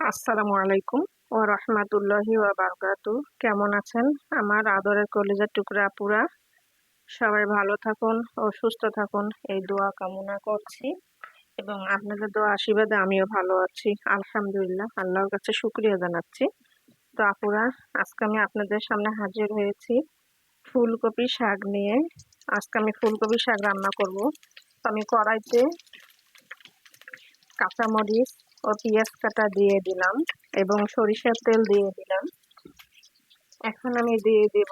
আসসালামু আলাইকুম ও রহমাতুল্লাহি ওয়া বারাকাতু। কেমন আছেন? আমার আদরের কলেজের টুকরা আপুরা, সবাই ভালো থাকুন ও সুস্থ থাকুন। এই দোয়া কামনা করছি এবং আপনাদের দোয়া আশীর্বাদে আমিও ভালো আছি। আলহামদুলিল্লাহ, আল্লাহর কাছে শুক্রিয়া জানাচ্ছি। তো আপুরা, আজকে আমি আপনাদের সামনে হাজির হয়েছি ফুলকপি শাক নিয়ে। আজকে আমি ফুলকপি শাক রান্না করব। তো আমি কড়াইতে কাঁচামরিচ ও পেঁয়াজ কাটা দিয়ে দিলাম এবং সরিষার তেল দিয়ে দিলাম। এখন আমি দিয়ে দেব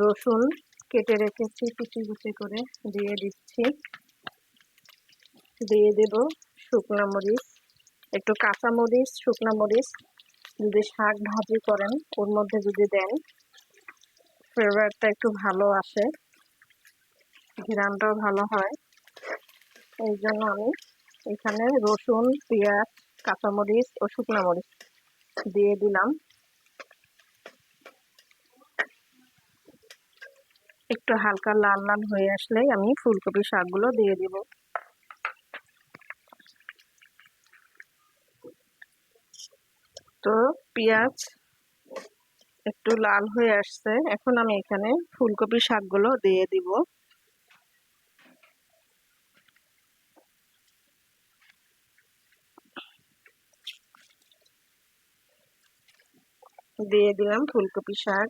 রসুন, কেটে রেখেছি কুচি কুচি করে, দিয়ে দিচ্ছি। দিয়ে দেব শুকনো মরিচ, একটু কাঁচা মরিচ, শুকনো মরিচ। যদি শাক ভাজি করেন, ওর মধ্যে যদি দেন, ফ্লেভারটা একটু ভালো আসে, ঘিরানটাও ভালো হয়। এই জন্য আমি এখানে রসুন, পেঁয়াজ, কাঁচামরিচ ও শুকনো মরিচ দিয়ে দিলাম। একটু হালকা লাল লাল হয়ে আসলেই আমি ফুলকপি শাকগুলো দিয়ে দিব। তো পেঁয়াজ একটু লাল হয়ে আসছে। এখন আমি এখানে ফুলকপি শাকগুলো দিয়ে দিব। দিয়ে দিলাম ফুলকপি শাক।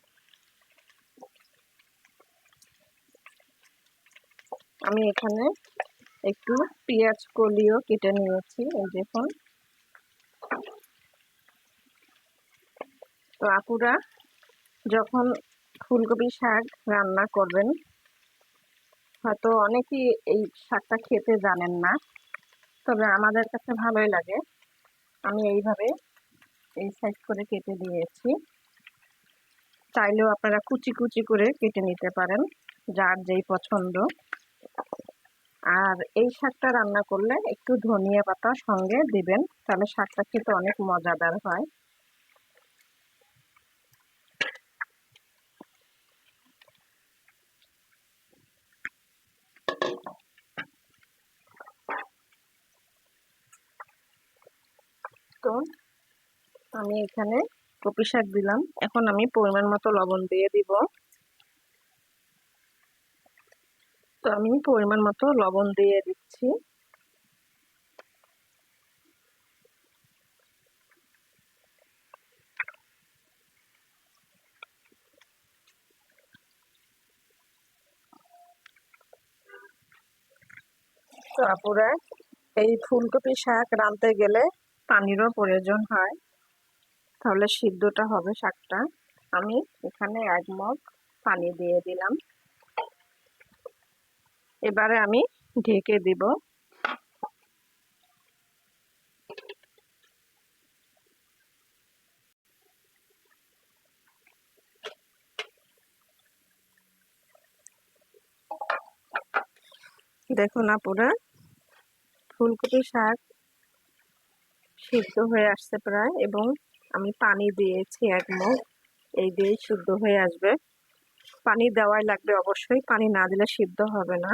আমি এখানে একটু পেঁয়াজ কলিও কেটে নিয়েছি, এই দেখুন। তো আপুরা যখন ফুলকপি শাক রান্না করবেন, হয়তো অনেকেই এই শাকটা খেতে জানেন না, তবে আমাদের কাছে ভালোই লাগে। আমি এইভাবে এই সাইজ করে কেটে দিয়েছি। চাইলেও আপনারা কুচি কুচি করে কেটে নিতে পারেন, যার যেই পছন্দ। আর এই শাকটা রান্না করলে একটু ধনিয়া পাতা সঙ্গে দিবেন, তাহলে শাকটা খেতে অনেক মজাদার হয়। তো আমি এখানে কপি শাক দিলাম। এখন আমি পরিমাণ মতো লবণ দিয়ে দিব। তো আমি পরিমাণ মতো লবণ দিয়ে দিচ্ছি। তো এই ফুলকপি শাক রাঁধতে গেলে পানিরও প্রয়োজন হয়। তাহলে সিদ্ধটা হবে শাকটা। আমি এখানে এক মগ পানি দিয়ে দিলাম। এবারে আমি ঢেকে দিব। দেখুন আপুরা, ফুলকপি শাক সিদ্ধ হয়ে আসছে প্রায় এবং আমি পানি দিয়েছি এক মুখ, এই দিয়েই শুদ্ধ হয়ে আসবে। পানি দেওয়াই লাগবে অবশ্যই, পানি না দিলে সিদ্ধ হবে না।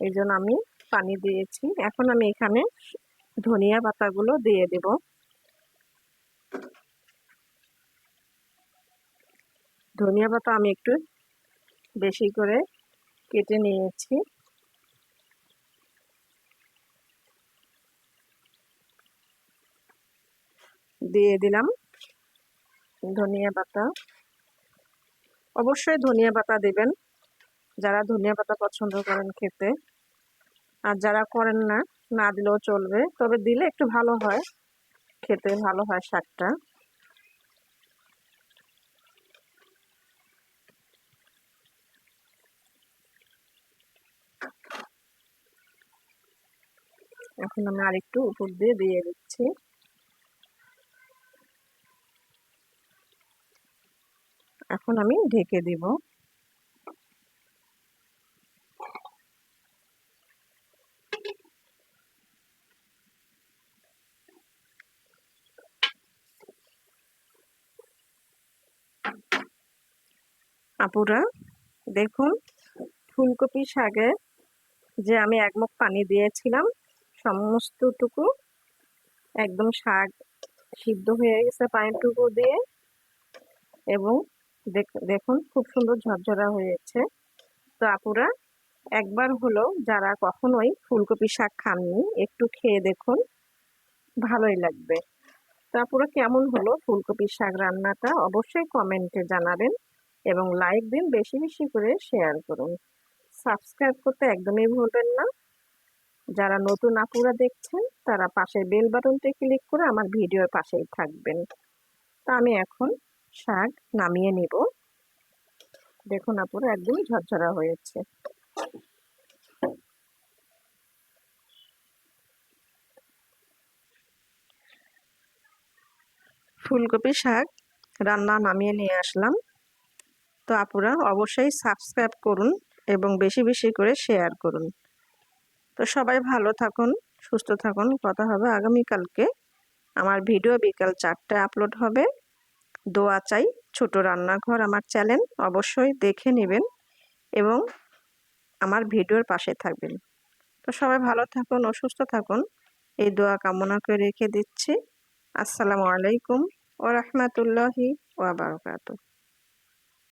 এই জন্য আমি পানি দিয়েছি। এখন আমি এখানে ধনিয়া পাতাগুলো দিয়ে দেব। ধনিয়া পাতা আমি একটু বেশি করে কেটে নিয়েছি। দিয়ে দিলাম। ধনিয়া পাতা। অবশ্যই ধনিয়া পাতা দেবেন। যারা ধনিয়া পাতা পছন্দ করেন খেতে। আর যারা করেন না না দিলেও চলবে। তবে দিলে একটু ভালো হয়। খেতে ভালো হয় শাকটা এখন আমি আরেকটু উপর দিয়ে দিয়ে দিচ্ছি। এখন আমি ঢেকে দিব। আপুরা, দেখুন, ফুলকপি শাকে যে আমি একমুখ পানি দিয়েছিলাম, সমস্তটুকু একদম শাক সিদ্ধ হয়ে গেছে পানিটুকু দিয়ে এবং দেখুন খুব সুন্দর ঝরঝরা হয়েছে। তো আপুরা, একবার হলো যারা কখনোই ফুলকপি শাক খাননি, একটু খেয়ে দেখুন, ভালোই লাগবে। তারপরে কেমন হলো ফুলকপির শাক রান্নাটা? অবশ্যই কমেন্টে জানাবেন এবং লাইক দিন, বেশি বেশি করে শেয়ার করুন। সাবস্ক্রাইব করতে একদমই ভুলবেন না। যারা নতুন আপুরা দেখছেন, তারা পাশের বেল বাটনটি ক্লিক করে আমার ভিডিওর পাশেই থাকবেন। তা আমি এখন শাক নামিয়ে নিব। দেখুন আপুরা একদম ঝরঝরা হয়েছে। ফুলকপি শাক রান্না নামিয়ে নিয়ে আসলাম। তো আপুরা অবশ্যই সাবস্ক্রাইব করুন এবং বেশি বেশি করে শেয়ার করুন। তো সবাই ভালো থাকুন, সুস্থ থাকুন। কথা হবে আগামীকালকে। আমার ভিডিও বিকাল চারটায় আপলোড হবে। দোয়া চাই। ছোট রান্নাঘর আমার চ্যানেল, অবশ্যই দেখে নেবেন এবং আমার ভিডিওর পাশে থাকবেন। তো সবাই ভালো থাকুন, অসুস্থ সুস্থ থাকুন। এই দোয়া কামনা করে রেখে দিচ্ছি। আসসালামু আলাইকুম ও রহমতুল্লাহি ওয়া বারাকাতুহু।